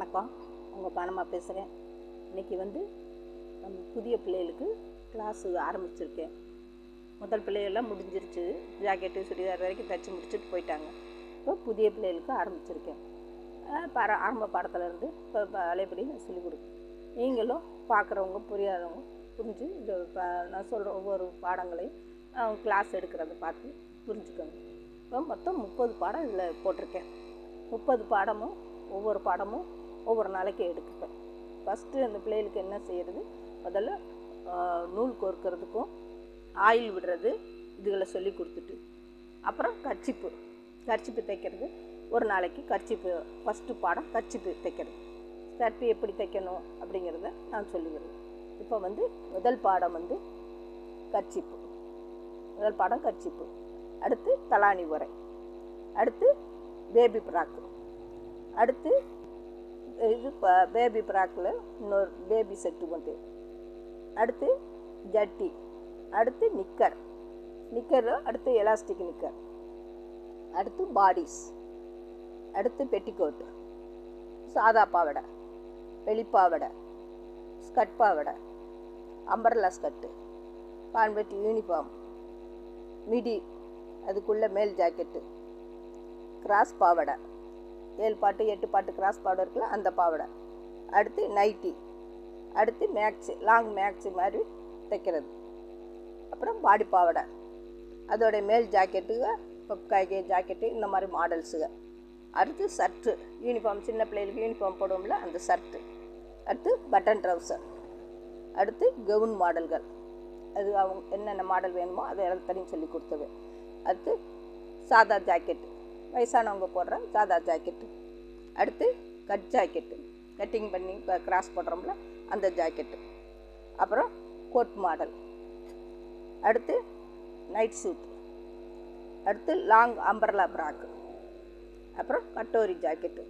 வணக்கம். உங்கள் பானமாக பேசுகிறேன் இன்றைக்கி வந்து நம்ம புதிய பிள்ளைகளுக்கு கிளாஸு ஆரம்பிச்சிருக்கேன். முதல் பிள்ளைகள்லாம் முடிஞ்சிருச்சு. ஜாக்கெட்டு சுடிதார் வரைக்கும் தைச்சி முடிச்சுட்டு போயிட்டாங்க. இப்போ புதிய பிள்ளைகளுக்கு ஆரம்பிச்சிருக்கேன். அஹ் ஆரம்ப பாடத்துலேருந்து இப்போ வலைப்படி நான் சொல்லிக் கொடுப்பேன் நீங்களும் பார்க்குறவங்க புரியாதவங்க புரிஞ்சு இந்த நான் சொல்கிற ஒவ்வொரு பாடங்களையும் கிளாஸ் எடுக்கிறத பார்த்து புரிஞ்சுக்கோங்க. இப்போ மொத்தம் முப்பது பாடம் இதில் போட்டிருக்கேன். முப்பது பாடமும் ஒவ்வொரு பாடமும் ஒவ்வொரு நாளைக்கு எடுத்துப்பேன். ஃபஸ்ட்டு அந்த பிள்ளைகளுக்கு என்ன செய்கிறது முதல்ல நூல் கோர்க்கறதுக்கும் ஆயில் விடுறது இதுகளை சொல்லி கொடுத்துட்டு. அப்புறம் கர்ச்சிப்பு. கர்ச்சிப்பு தைக்கிறது. ஒரு நாளைக்கு கர்ச்சிப்பு ஃபஸ்ட்டு பாடம் கர்ச்சிப்பு தைக்கிறது. கர்ச்சி எப்படி தைக்கணும் அப்படிங்கிறத நான் சொல்லிவிடுவேன் இப்போ வந்து முதல் பாடம் வந்து கர்ச்சிப்பு. முதல் பாடம் கர்ச்சிப்பு. அடுத்து தலானி உரை. அடுத்து பேபி பிராக்கு அடுத்து இது பேபி ப்ராக்கில் இன்னொரு பேபி செட்டு கொண்டு. அடுத்து ஜட்டி அடுத்து நிக்கர். நிக்கர் அடுத்து எலாஸ்டிக் நிக்கர். அடுத்து பாடிஸ் அடுத்து பெட்டிகோட்டு சாதா பாவடை வெளிப்பாவடை ஸ்கட் பாவடை அம்பர்லா ஸ்கட்டு பான்பட்டி யூனிஃபார்ம் மிடி அதுக்குள்ளே மேல் ஜாக்கெட்டு கிராஸ் பாவடை. ஏழு பாட்டு எட்டு பாட்டு கிராஸ் பாவடை இருக்குல்ல அந்த பாவடை அடுத்து நைட்டி அடுத்து மேக்ஸு லாங் மேக்ஸு மாதிரி தைக்கிறது. அப்புறம் பாடி பாவடை அதோடைய மேல் ஜாக்கெட்டுக பப்காய்கே ஜாக்கெட்டு இந்த மாதிரி மாடல்ஸுங்க அடுத்து சர்ட்டு யூனிஃபார்ம் சின்ன பிள்ளைகளுக்கு யூனிஃபார்ம் போடுவோம்ல அந்த சர்ட்டு அடுத்து பட்டன் ட்ரௌசர் அடுத்து கவுன் மாடல்கள் அது அவங்க என்னென்ன மாடல் வேணுமோ அதை எல்லாத்தையும் சொல்லி கொடுத்துருவேன். அடுத்து சாதா ஜாக்கெட்டு வயசானவங்க போடுற சாதா ஜாக்கெட்டு. அடுத்து கட் ஜாக்கெட்டு. கட்டிங் பண்ணி இப்போ கிராஸ் போடுறோம்ல அந்த ஜாக்கெட்டு. அப்புறம் கோட் மாடல் அடுத்து நைட் சூட் அடுத்து லாங் அம்பர்லா ஃப்ராக்கு அப்புறம் கட்டோரி ஜாக்கெட்டு.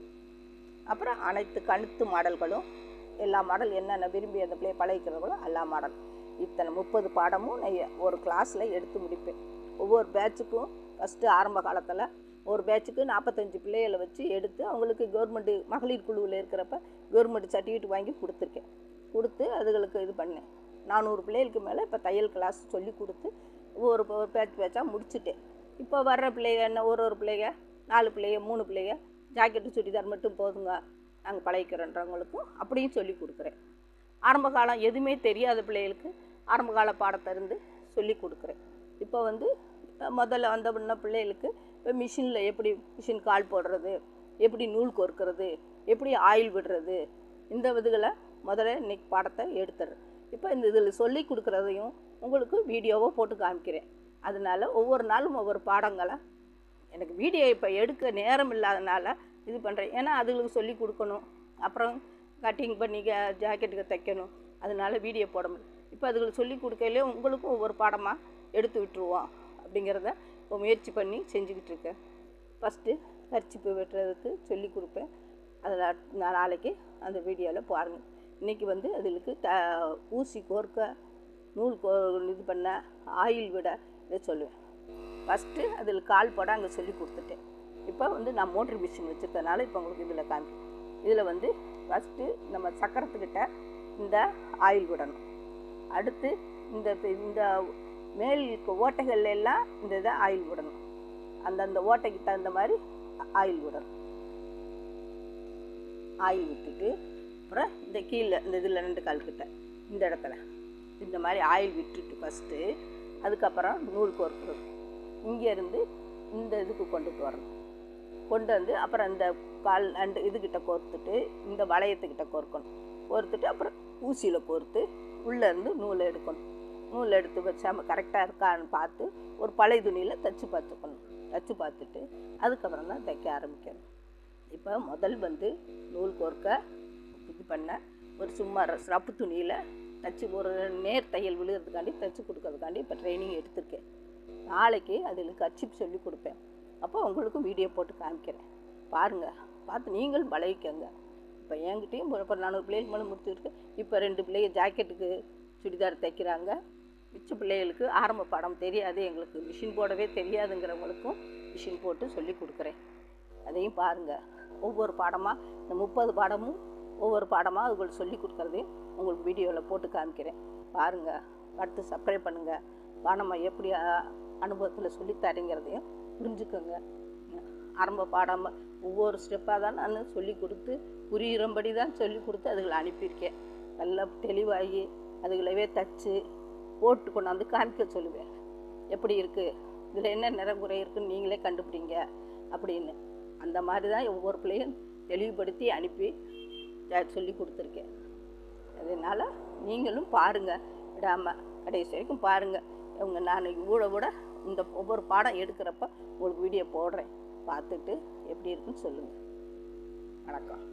அப்புறம் அனைத்து கழுத்து மாடல்களும் எல்லா மாடல் என்னென்ன விரும்பி அந்த பிள்ளைய பழகிக்கிறவங்களோ எல்லா மாடல் இத்தனை முப்பது பாடமும் நான் ஒரு கிளாஸில் எடுத்து முடிப்பேன். ஒவ்வொரு பேட்சுக்கும் ஃபஸ்ட்டு ஆரம்ப காலத்தில் ஒரு பேட்சுக்கு நாற்பத்தஞ்சு பிள்ளைகளை வச்சு எடுத்து அவங்களுக்கு கவர்மெண்ட்டு மகளிர் குழுவில் இருக்கிறப்ப கவர்மெண்ட் சர்டிஃபிகேட் வாங்கி கொடுத்துருக்கேன். கொடுத்து அதுகளுக்கு இது பண்ணேன். நானூறு பிள்ளைகளுக்கு மேலே இப்போ தையல் கிளாஸ் சொல்லி கொடுத்து ஒரு பேட்ச் பேட்சாக முடிச்சிட்டேன். இப்போ வர்ற பிள்ளைங்க என்ன ஒரு ஒரு பிள்ளைங்க நாலு பிள்ளைங்க மூணு பிள்ளைங்க ஜாக்கெட்டு சுடிதார் மட்டும் போதுங்க நாங்கள் பழகிக்கிறோன்றவங்களுக்கும் அப்படியும் சொல்லி கொடுக்குறேன். ஆரம்ப காலம் எதுவுமே தெரியாத பிள்ளைகளுக்கு ஆரம்ப கால பாடத்தை இருந்து சொல்லி கொடுக்குறேன். இப்போ வந்து முதல்ல வந்த பின்ன பிள்ளைகளுக்கு இப்போ மிஷினில் எப்படி மிஷின் கால் போடுறது எப்படி நூல் கோர்க்கிறது எப்படி ஆயில் விடுறது இந்த இதுகளை முதல்ல இன்னைக்கு பாடத்தை எடுத்துடுறேன். இப்போ இந்த இதில் சொல்லி கொடுக்குறதையும் உங்களுக்கு வீடியோவை போட்டு காமிக்கிறேன். அதனால ஒவ்வொரு நாளும் ஒவ்வொரு பாடங்களை எனக்கு வீடியோ இப்போ எடுக்க நேரம் இல்லாதனால இது பண்ணுறேன். ஏன்னா அதுகளுக்கு சொல்லி கொடுக்கணும். அப்புறம் கட்டிங் பண்ணி ஜாக்கெட்டுக்கு தைக்கணும். அதனால வீடியோ போட முடியும் இப்போ அதுகளுக்கு சொல்லி கொடுக்கையிலே உங்களுக்கும் ஒவ்வொரு பாடமாக எடுத்து விட்டுருவோம் அப்படிங்கிறத முயற்சி பண்ணி செஞ்சுக்கிட்டு இருக்கேன். ஃபஸ்ட்டு கர்ச்சிப்பு வெட்டுறதுக்கு சொல்லி கொடுப்பேன். அதில் நான் நாளைக்கு அந்த வீடியோவில் பாருங்கள் இன்றைக்கி வந்து அதுகளுக்கு த ஊசி கோர்க்க நூல் கோ இது பண்ண ஆயில் விட இதை சொல்லுவேன். ஃபஸ்ட்டு அதில் கால் போட அங்கே சொல்லி கொடுத்துட்டேன். இப்போ வந்து நான் மோட்ரு மிஷின் வச்சுருக்கனால இப்போ உங்களுக்கு இதில் காமி இதில் வந்து ஃபஸ்ட்டு நம்ம சக்கரத்துக்கிட்ட இந்த ஆயில் விடணும். அடுத்து இந்த இந்த மேல் இருக்க ஓட்டைகள் எல்லாம் இந்த இதை ஆயில் விடணும். அந்தந்த ஓட்டைக்கு தகுந்த மாதிரி ஆயில் விடணும். ஆயில் விட்டுட்டு அப்புறம் இந்த கீழே இந்த இதில் ரெண்டு கால் கிட்ட இந்த இடத்துல. இந்த மாதிரி ஆயில் விட்டுட்டு ஃபஸ்ட்டு அதுக்கப்புறம் நூல் கோர்க்கிறது இங்கேருந்து இந்த இதுக்கு கொண்டுட்டு வரணும். கொண்டு வந்து அப்புறம் இந்த கால் ரெண்டு இதுக்கிட்ட கோர்த்துட்டு இந்த வளையத்துக்கிட்ட கோர்க்கணும். கோர்த்துட்டு அப்புறம் ஊசியில் கோர்த்து உள்ளேருந்து நூலை எடுக்கணும். நூல் எடுத்து வச்சாமல் கரெக்டாக இருக்கான்னு பார்த்து ஒரு பழைய துணியில் தச்சு பார்த்துக்கணும். தச்சு பார்த்துட்டு அதுக்கப்புறம் தான் தைக்க ஆரம்பிக்கணும். இப்போ முதல் வந்து நூல் கோர்க்க இது பண்ண ஒரு சும்மா ர- ரப்பு துணியில் தைச்சி ஒரு நேர் தையல் விழுகிறதுக்காண்டி தைச்சி கொடுக்கறதுக்காண்டி இப்போ ட்ரைனிங் எடுத்திருக்கேன். நாளைக்கு அதில் கர்ச்சிப் சொல்லி கொடுப்பேன். அப்போ உங்களுக்கும் வீடியோ போட்டு காமிக்கிறேன். பாருங்கள் பார்த்து நீங்களும் பழகிக்கங்க. இப்போ என்கிட்டையும் இப்போ நானூறு பிள்ளைகளுக்கு மேலே முடிச்சுருக்கு. இப்போ ரெண்டு பிள்ளைங்க ஜாக்கெட்டுக்கு சுடிதார் தைக்கிறாங்க. மிச்ச பிள்ளைகளுக்கு ஆரம்ப பாடம் தெரியாது. எங்களுக்கு மிஷின் போடவே தெரியாதுங்கிறவங்களுக்கும் மிஷின் போட்டு சொல்லி கொடுக்குறேன். அதையும் பாருங்கள் ஒவ்வொரு பாடமாக இந்த முப்பது பாடமும் ஒவ்வொரு பாடமாக உங்களுக்கு சொல்லி கொடுக்குறதையும் உங்களுக்கு வீடியோவில் போட்டு காமிக்கிறேன். பாருங்கள் படுத்து சப்ஸ்கிரைப் பண்ணுங்கள் பாடமாக எப்படி அனுபவத்தில் சொல்லித்தரேங்கிறதையும் புரிஞ்சுக்கோங்க. ஆரம்ப பாடம் ஒவ்வொரு ஸ்டெப்பாக தான் நான் சொல்லி கொடுத்து புரிகிறபடி தான் சொல்லி கொடுத்து அதுகளை அனுப்பியிருக்கேன். நல்லா தெளிவாகி அதுகளவே தச்சு போட்டு கொண்டாந்து காமிக்க சொல்லுவேன். எப்படி இருக்குது இதில் என்ன நிறகுறை இருக்குன்னு நீங்களே கண்டுபிடிங்க அப்படின்னு. அந்த மாதிரி தான் ஒவ்வொரு பிள்ளையும் தெளிவுபடுத்தி அனுப்பி சொல்லி கொடுத்துருக்கேன். அதனால் நீங்களும் பாருங்கள் விடாமல் கடைசி வரைக்கும் பாருங்கள் இவங்க நான் இவ்வளோ கூட இந்த ஒவ்வொரு பாடம் எடுக்கிறப்ப உங்களுக்கு வீடியோ போடுறேன். பார்த்துட்டு எப்படி இருக்குன்னு சொல்லுங்கள் வணக்கம்.